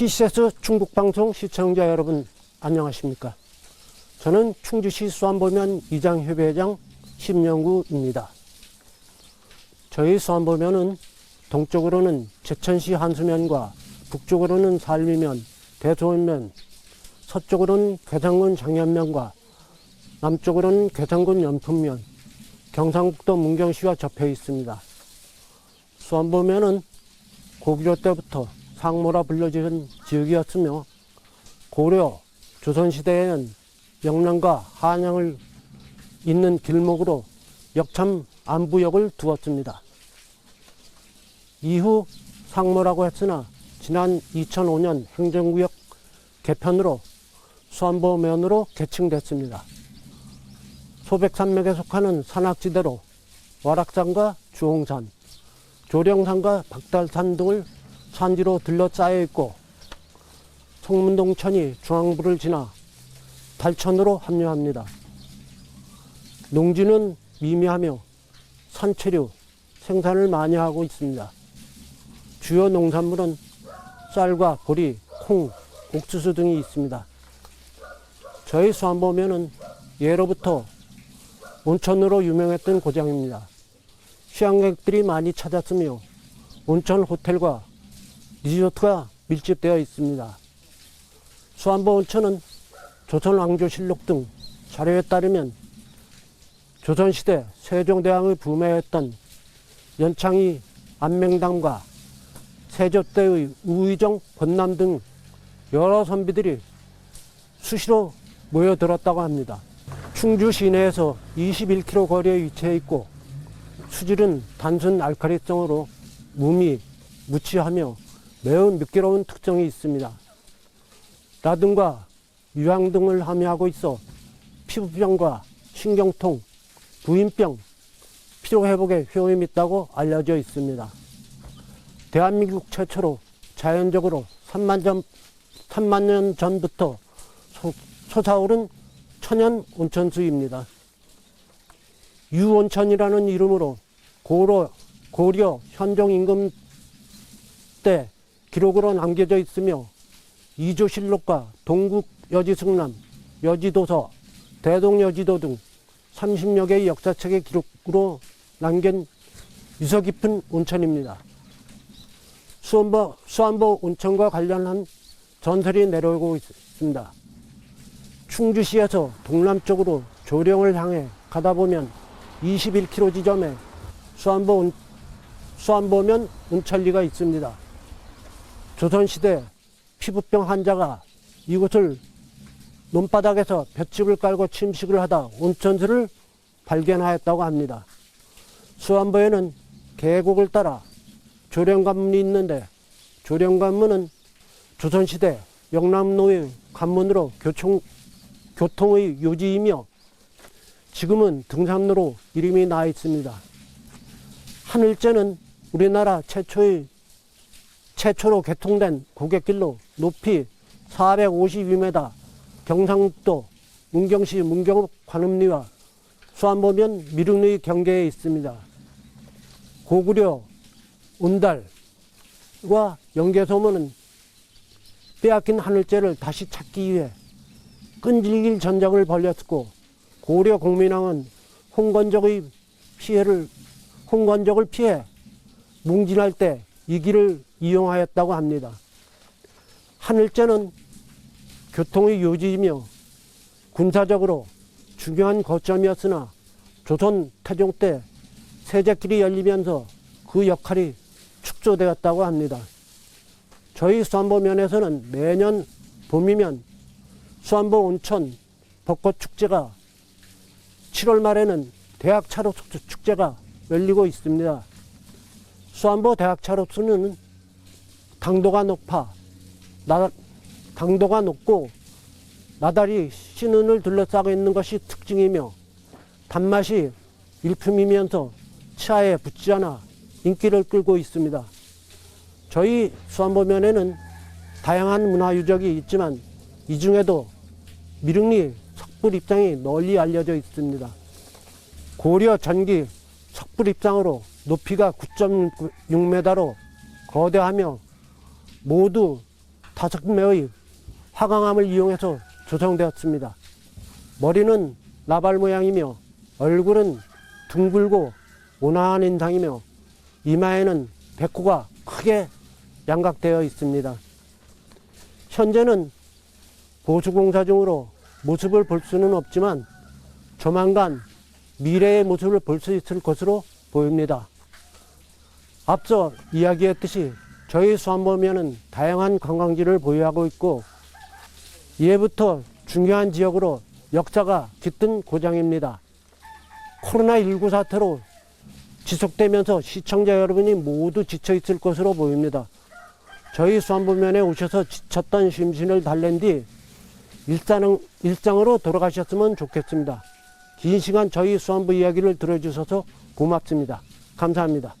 CCS 충북방송 시청자 여러분 안녕하십니까. 저는 충주시 수안보면 이장협의회장 심영구입니다. 저희 수안보면은 동쪽으로는 제천시 한수면과 북쪽으로는 살미면, 대소면, 서쪽으로는 괴산군 장현면과 남쪽으로는 괴산군 연풍면, 경상북도 문경시와 접해 있습니다. 수안보면은 고구려 때부터 상모라 불려지는 지역이었으며 고려, 조선시대에는 영남과 한양을 잇는 길목으로 역참 안부역을 두었습니다. 이후 상모라고 했으나 지난 2005년 행정구역 개편으로 수안보면으로 개칭됐습니다. 소백산맥에 속하는 산악지대로 와락산과 주홍산, 조령산과 박달산 등을 산지로 들러싸여 있고 송문동천이 중앙부를 지나 달천으로 합류합니다. 농지는 미미하며 산채류 생산을 많이 하고 있습니다. 주요 농산물은 쌀과 보리, 콩, 옥수수 등이 있습니다. 저희 수안보면은 예로부터 온천으로 유명했던 고장입니다. 휴양객들이 많이 찾았으며 온천 호텔과 리조트가 밀집되어 있습니다. 수안보 온천은 조선 왕조실록 등 자료에 따르면 조선시대 세종대왕의 부매했던 연창이 안맹담과 세조 때의 우의정 권남 등 여러 선비들이 수시로 모여들었다고 합니다. 충주 시내에서 21km 거리에 위치해 있고 수질은 단순 알칼리성으로 무미, 무취하며 매우 미끄러운 특성이 있습니다. 라든과 유황 등을 함유하고 있어 피부병과 신경통, 부인병, 피로 회복에 효험이 있다고 알려져 있습니다. 대한민국 최초로 자연적으로 3만, 전, 3만 년 전부터 솟- 솟아오른 천연 온천수입니다. 유온천이라는 이름으로 고려, 고려 현종 임금 때 기록으로 남겨져 있으며 이조실록과 동국 여지승남, 여지도서, 대동여지도 등 30여 개의 역사책의 기록으로 남긴 유서 깊은 온천입니다. 수안보, 수안보 온천과 관련한 전설이 내려오고 있습니다. 충주시에서 동남쪽으로 조령을 향해 가다 보면 21km 지점에 수안보 온, 수안보면 온천리가 있습니다. 조선시대 피부병 환자가 이곳을 논바닥에서 볏짚을 깔고 침식을 하다 온천수를 발견하였다고 합니다. 수안보에는 계곡을 따라 조령관문이 있는데 조령관문은 조선시대 영남로의 관문으로 교총, 교통의 요지이며 지금은 등산로로 이름이 나 있습니다. 하늘재는 우리나라 최초의 최초로 개통된 고갯길로 높이 452m 경상북도 문경시 문경읍 관음리와 수안보면 미륵리 경계에 있습니다. 고구려 온달과 연개소문은 빼앗긴 하늘재를 다시 찾기 위해 끈질길 전쟁을 벌였고 고려 공민왕은 홍건적의 피해를 홍건적을 피해 뭉진할 때 이 길을 이용하였다고 합니다. 하늘재는 교통의 요지이며 군사적으로 중요한 거점이었으나 조선 태종 때 세제길이 열리면서 그 역할이 축소되었다고 합니다. 저희 수안보면에서는 매년 봄이면 수안보 온천 벚꽃 축제가 7월 말에는 대학 차로 축제가 열리고 있습니다. 수안보 대학 차로수는 당도가 높아 나, 당도가 높고 나달이 신은을 둘러싸고 있는 것이 특징이며 단맛이 일품이면서 치아에 붙지 않아 인기를 끌고 있습니다. 저희 수안보면에는 다양한 문화 유적이 있지만 이 중에도 미륵리 석불 입장이 널리 알려져 있습니다. 고려 전기 석불 입장으로 높이가 9.6m로 거대하며 모두 다섯 매의 화강암을 이용해서 조성되었습니다. 머리는 나발 모양이며 얼굴은 둥글고 온화한 인상이며 이마에는 백호가 크게 양각되어 있습니다. 현재는 보수공사 중으로 모습을 볼 수는 없지만 조만간 미래의 모습을 볼 수 있을 것으로 보입니다. 앞서 이야기했듯이 저희 수안보면은 다양한 관광지를 보유하고 있고 이해부터 중요한 지역으로 역사가 깃든 고장입니다. 코로나19 사태로 지속되면서 시청자 여러분이 모두 지쳐 있을 것으로 보입니다. 저희 수안보면에 오셔서 지쳤던 심신을 달랜 뒤 일상, 일상으로 돌아가셨으면 좋겠습니다. 긴 시간 저희 수안부 이야기를 들어주셔서 고맙습니다. 감사합니다.